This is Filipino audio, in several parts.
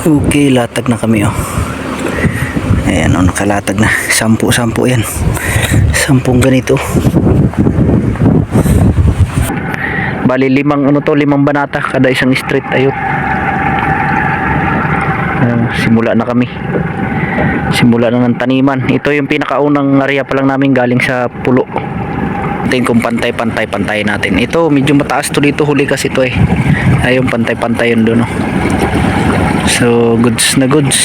Okay, latag na kami oh. Ayan oh, nakalatag na. Sampu-sampu yan. Sampung ganito. Bali limang ano to, limang banata kada isang street ayun. Ah, simula na kami. Simula na ng taniman. Ito yung pinakaunang area pa lang namin galing sa pulo. Tingin kung pantay-pantay pantay natin. Ito medyo mataas to dito huli kasi to eh. Ayun pantay-pantay yun doon oh. So goods na goods.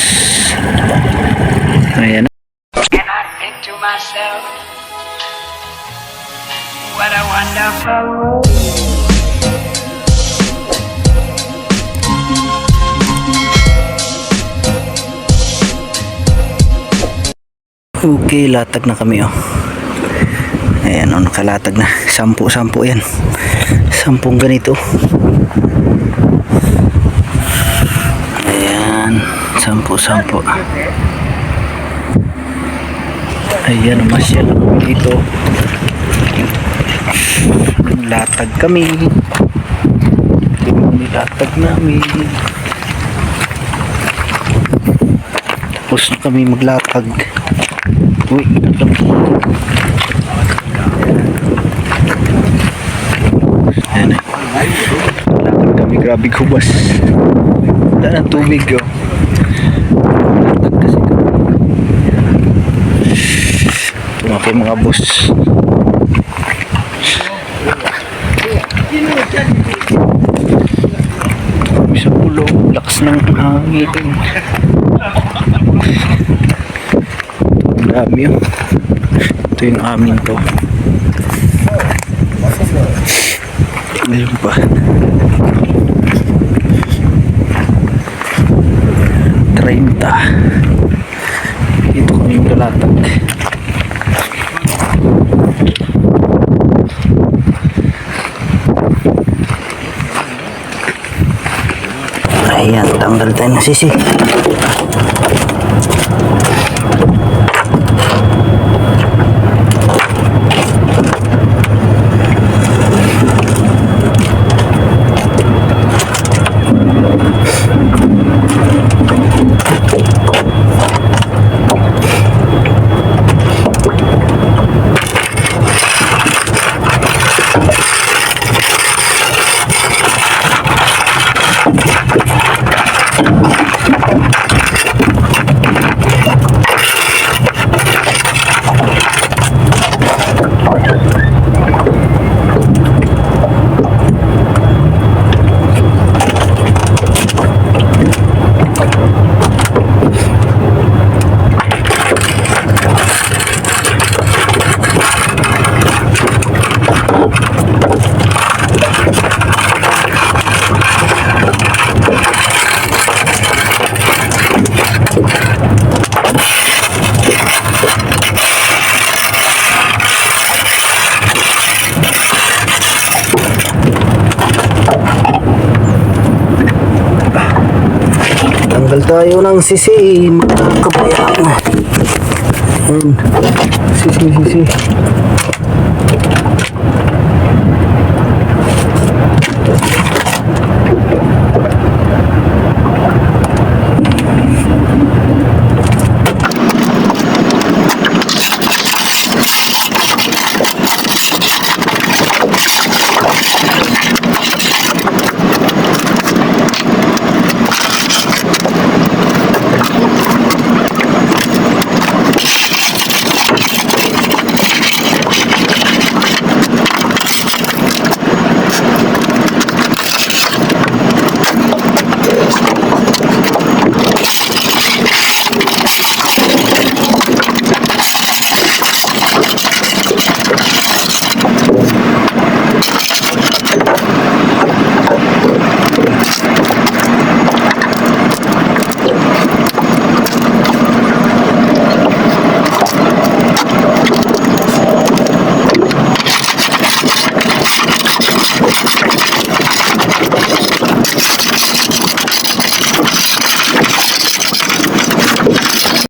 Ayan. And I think to myself, what a wonderful world. Okay, latag na kami oh. Ayan oh, nakalatag na. Sampu-sampu yan. Sampung ganito. Ayan, sampu-sampu. Ayan, masyal dito. Latag kami. Nilatag namin. Tapos na kami maglatag. Uy, alam Ayan kami, grabe kubas. Wala ng tubig oh. Latag kasi kami. Ito na po yung mga boss. Sa pulo, lakas ng hangin. Ang dami yun. Ito yung amin to. Ayun pa. Treinta. Ito kami galatag. Ayan, tanggal tayo ng sisi. Tanggal tayo ng sisi, mga kabayan. Ayan. Sisi, sisi.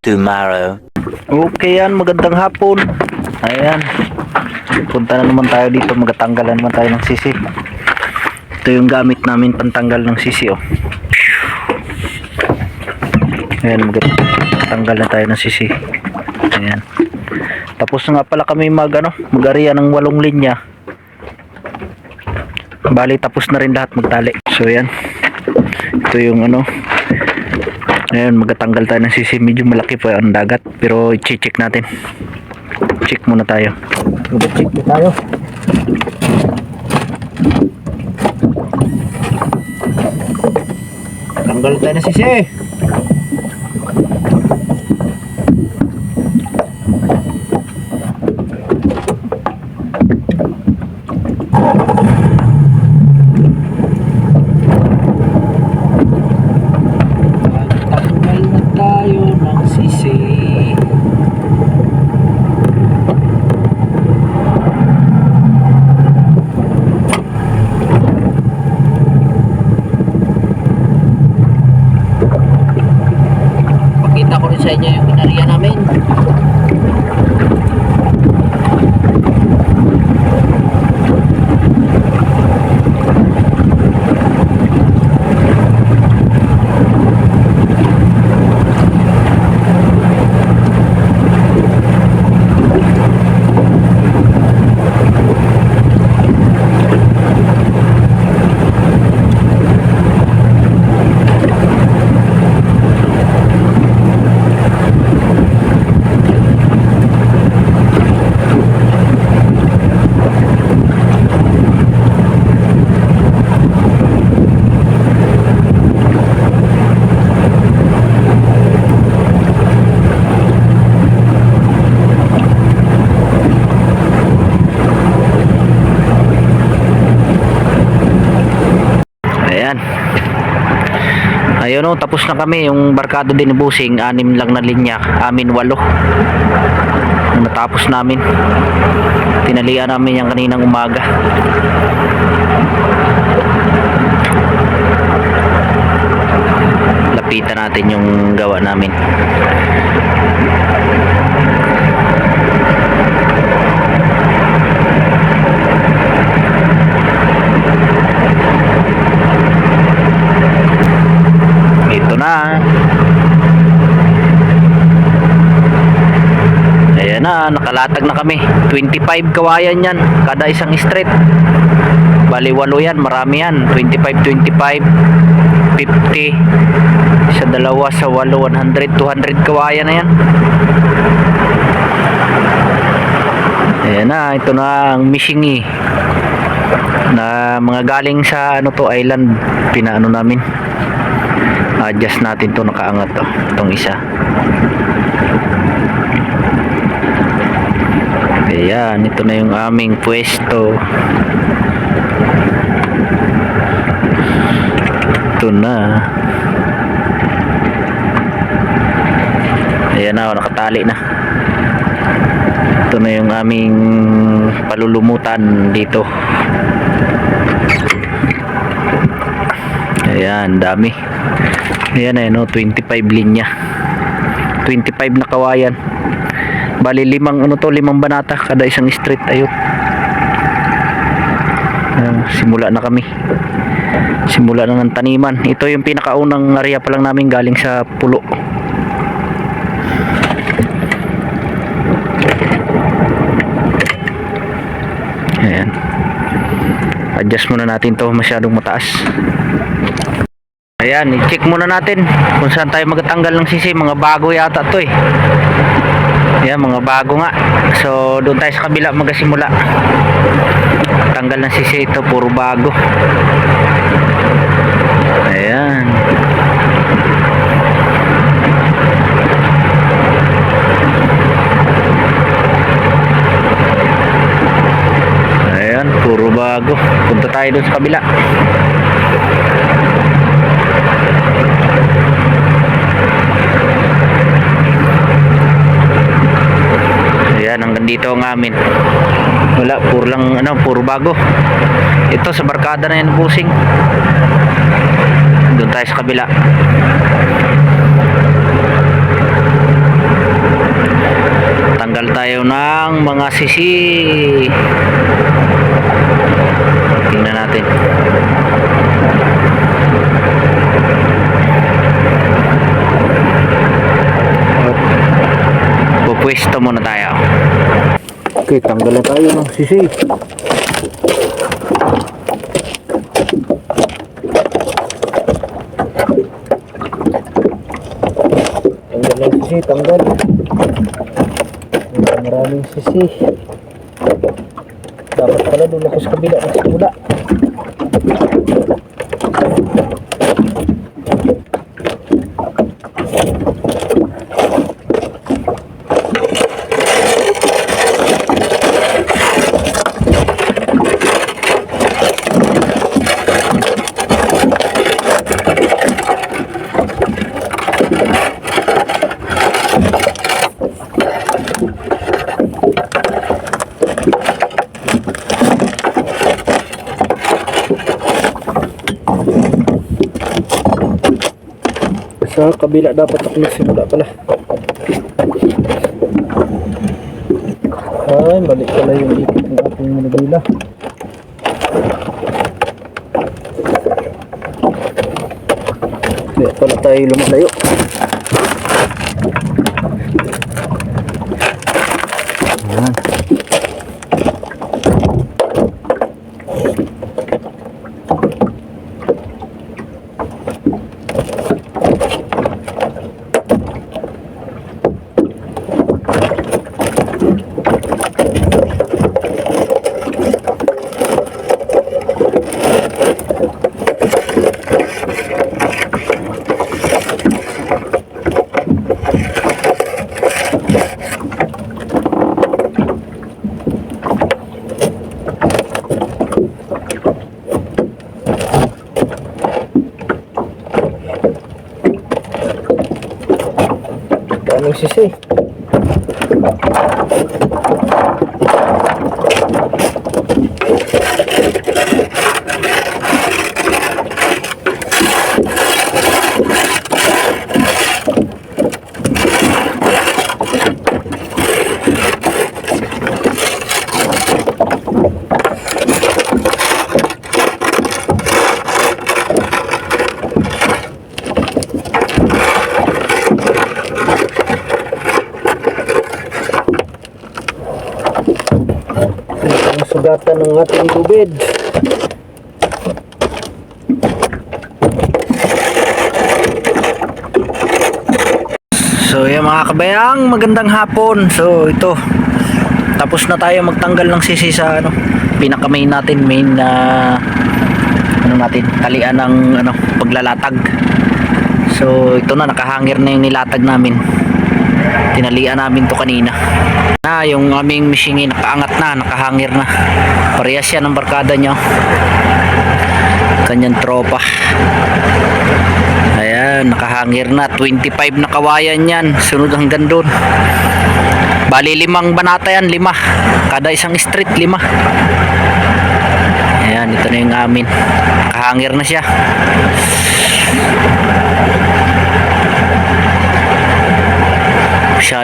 Tomorrow. Okay yan, magandang hapon. Ayan. Punta na naman tayo dito, magatanggalan naman tayo ng sisi. Ito yung gamit namin pantanggal ng sisi oh. Ayan, mag- tanggal na tayo ng sisi. Ayan. Tapos nga pala kami mag, ano, mag-area ng walong linya. Bali, tapos na rin lahat magtali. So, ayan. Ito yung ano. Ayan, magtatanggal tayo ng sisi. Medyo malaki pa ang dagat. Pero, i-check natin. Check muna tayo. Mag-check tayo. Tanggal tayo ng sisi. Sa inyo yung inariya namin. Ayan. Ayun o, tapos na kami. Yung barkado din ni Busing, anim lang na linya. Amin walo. Nung natapos namin. Tinalian namin yung kaninang umaga. Lapitan natin yung gawa namin. Ayan na, nakalatag na kami. 25 kawayan yan, kada isang street. Bali, walo yan, marami yan. 25, 25, 50, sa dalawa, sa walo, 100, 200 kawayan na yan. Ayan na, ito na ang mishingi na mga galing sa ano to island pinaano namin adjust natin to nakaangat to itong isa. Ayan ito na yung aming pwesto. Ito na. Ayan na nakatali na. Ito na yung aming palulumutan dito. Ayan dami Ayan eh, no, 25 linya. 25 na kawayan. Bali limang ano to, limang banata kada isang street ayun. Ayan, simula na kami. Simula na ng taniman. Ito yung pinakaunang area pa lang namin galing sa pulo. Ayan. Adjust muna natin to masyadong mataas. Ayan, i-check muna natin kung saan tayo magtanggal ng sisi. Mga bago yata to eh. Ayan, mga bago nga. So, doon tayo sa kabila magasimula. Tanggal ng sisi ito, puro bago. Ayan. Ayan, puro bago. Punta tayo doon sa kabila. Ayan, hanggang dito ang amin. Wala, puro lang, ano, puro bago. Ito, sa barkada na yan, busing. Doon tayo sa kabila. Tanggal tayo ng mga sisi. Tingnan natin. Pwesto muna tayo. Okay, tanggal na tayo ng sisi. Tanggal ng sisi, tanggal. Maraming sisi. Dapat pala doon ako sa kabila ng simula. Sa kabila dapat ako nagsimula pala. Ay, mali pala yung ikot ng aking manubila. Kaya pala tayo lumalayo. Ayan. অবশেষে sugatan ng ating lubid. So yan mga kabayang, magandang hapon. So ito, tapos na tayo magtanggal ng sisi sa ano, pinaka main natin, main na ano natin, talian ng ano, paglalatag. So ito na, nakahangir na yung nilatag namin. Tinalian namin to kanina. Na yung aming machine nakaangat na, nakahangir na. Parehas yan ang barkada niya. Kanyang tropa. Ayan, nakahangir na. 25 na kawayan yan. Sunod hanggang doon. Bali limang banata yan, lima. Kada isang street, lima. Ayan, ito na yung amin. Nakahangir na siya.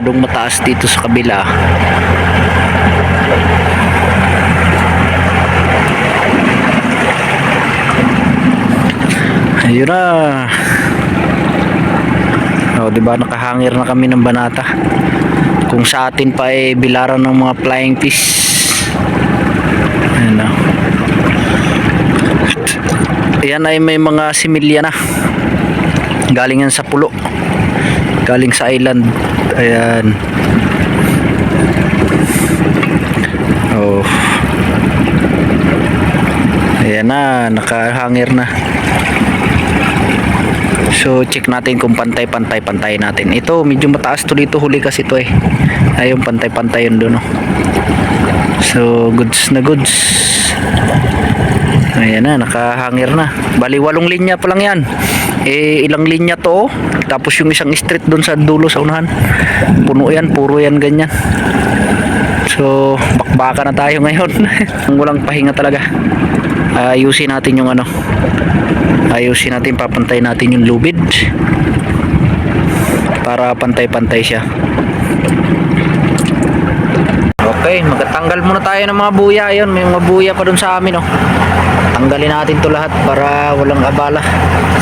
Masyadong mataas dito sa kabila. Ayun na. O, di ba nakahangir na kami ng banata. Kung sa atin pa ay bilaran ng mga flying fish. Ayun na. Ayan ay may mga similya na. Galing yan sa pulo. Galing sa island. Ayan. Oh. Ayan na, nakahangir na. So check natin kung pantay-pantay pantay natin. Ito medyo mataas to dito huli kasi to eh. Ayun pantay-pantay yun doon. Oh. So goods na goods. Ayan na, nakahangir na. Bali walong linya pa lang yan. Eh ilang linya to. Tapos yung isang street doon sa dulo sa unahan. Puno yan, puro yan ganyan. So bakbaka na tayo ngayon. Ang walang pahinga talaga. Ayusin natin yung ano ayusin natin papantay natin yung lubid para pantay-pantay siya okay magtatanggal muna tayo ng mga buya. Ayun may mga buya pa dun sa amin oh. tanggalin natin to lahat para walang abala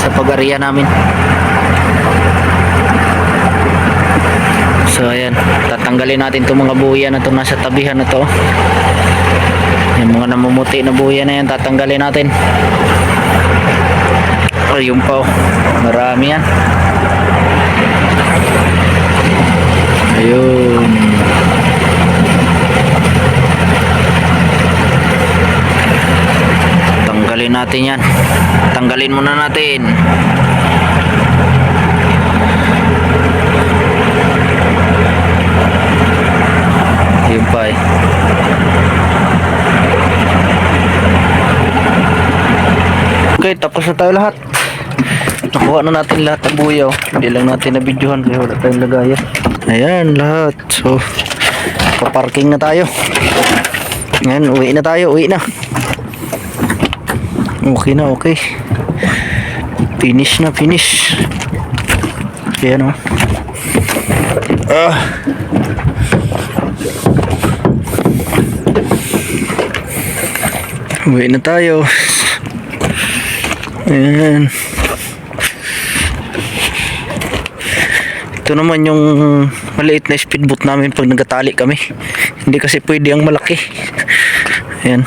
sa pag-ariya namin. So ayan. Tatanggalin natin itong mga buya na to. Nasa tabihan na to. Yung mga namumuti na buya na yan tatanggalin natin. Ayun pa oh. Marami yan. Ayun tanggalin natin yan. Tanggalin muna natin. Yun pa eh. Okay tapos na tayo lahat. Nakuha na natin lahat ng buyaw hindi lang natin na videohan kaya wala tayong lagayan. Ayan lahat. So paparking na tayo. Ngayon uwi na tayo uwi na okay na okay. Finish na finish. Ayan o ah. Uwi na tayo. Ayan. Ito naman yung maliit na speedboat namin pag nagatali kami. Hindi kasi pwede ang malaki. Ayan.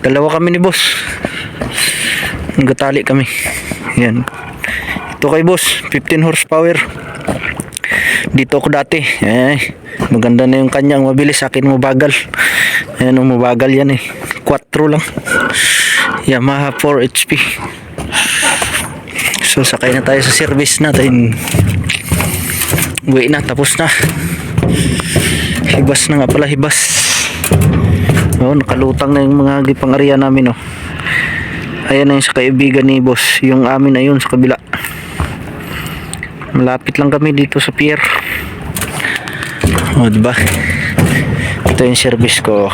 Dalawa kami ni boss nagatali kami. Ayan ito kay boss 15 horsepower. Dito ako dati. Eh maganda na yung kanyang mabilis. Akin mabagal. Ayan mabagal yan eh. 4 lang. Yamaha 4 HP so sakay na tayo sa service natin. Uwi na tapos na. Hibas na nga pala hibas. Oh, nakalutang na yung mga gipang area namin oh. Ayan na yung sa kaibigan ni boss. Yung amin na yun sa kabila. Malapit lang kami dito sa pier. Oh, diba? Ito yung service ko